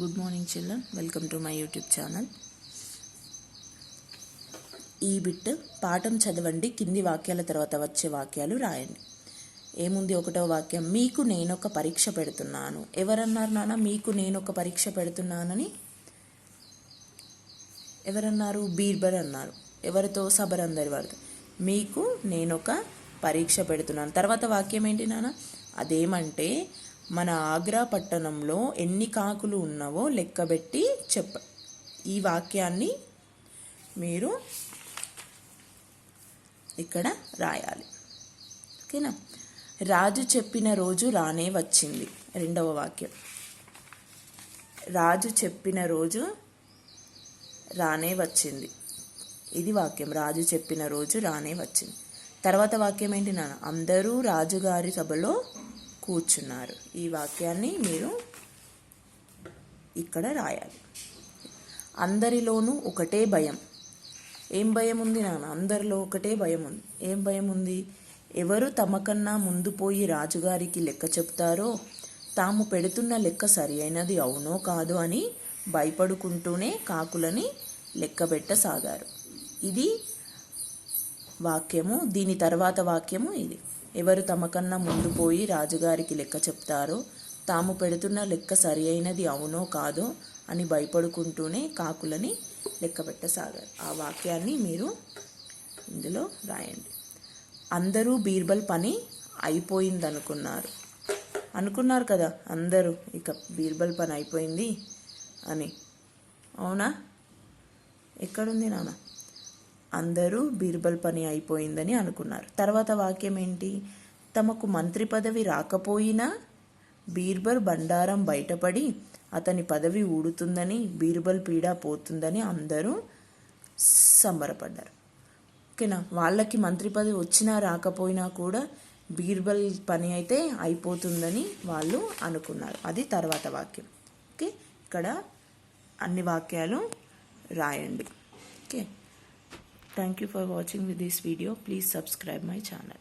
Good morning children welcome to my YouTube channel ఈ bit పాఠం చదవండి కింది వాక్యాల తర్వాత వచ్చే వాక్యాలు రాయండి. ఏముంది ఒకటో వాక్యం? మీకు నేను ఒక పరీక్ష పెడుతున్నాను. ఎవరన్నారు నాన్న? మీకు నేను ఒక పరీక్ష పెడుతున్నానని? ఎవరన్నారు? బీర్బల్ అన్నారు. ఎవరితో? సబర్ అందరి వారితో. మీకు నేను ఒక పరీక్ష పెడుతున్నాను. తర్వాత వాక్యం ఏంటి నాన్న? అదేమంటే మన ఆగ్రా పట్టణంలో ఎన్ని కాకులు ఉన్నావో లెక్కబెట్టి చెప్ప. ఈ వాక్యాన్ని మీరు ఇక్కడ రాయాలి. ఓకేనా? రాజు చెప్పిన రోజు రానే వచ్చింది. రెండవ వాక్యం. రాజు చెప్పిన రోజు రానే వచ్చింది. ఇది వాక్యం. రాజు చెప్పిన రోజు రానే వచ్చింది. తర్వాత వాక్యం ఏంటి నాన్న? అందరూ రాజుగారి సభలో కూర్చున్నారు. ఈ వాక్యాన్ని మీరు ఇక్కడ రాయాలి. అందరిలోనూ ఒకటే భయం. ఏం భయం ఉంది నాన్న? అందరిలో ఒకటే భయం ఉంది. ఏం భయం ఉంది? ఎవరు తమకన్నా ముందు పోయి రాజుగారికి లెక్క చెప్తారో తాము పెడుతున్న లెక్క సరి అయినది అవునో కాదు అని భయపడుకుంటూనే కాకులని లెక్క పెట్టసాగారు. ఇది వాక్యము దీని తర్వాత వాక్యము ఇది. ఎవరు తమకన్నా ముందు పోయి రాజుగారికి లెక్క చెప్తారో తాము పెడుతున్న లెక్క సరి అయినది అవునో కాదో అని భయపడుకుంటూనే కాకులని లెక్క పెట్టసాగారు ఆ వాక్యాన్ని మీరు ఇందులో రాయండి. అందరూ బీర్బల్ పని అయిపోయిందనుకున్నారు. అనుకున్నారు కదా అందరూ ఇక బీర్బల్ పని అయిపోయింది అని. అవునా? ఎక్కడుంది నాన్న? అందరూ బీర్బల్ పని అయిపోయిందని అనుకున్నారు. తర్వాత వాక్యం ఏంటి తమకు మంత్రి పదవి రాకపోయినా బీర్బల్ బండారం బయటపడి అతని పదవి ఊడుతుందని బీర్బల్ పీడ పోతుందని అందరూ సంబరపడ్డారు. ఓకేనా? వాళ్ళకి మంత్రి పదవి వచ్చినా రాకపోయినా కూడా బీర్బల్ పని అయితే అయిపోతుందని వాళ్ళు అనుకున్నారు. అది తర్వాత వాక్యం. ఓకే? ఇక్కడ అన్ని వాక్యాలు రాయండి. Okay? Thank you for watching with this video. Please subscribe my channel.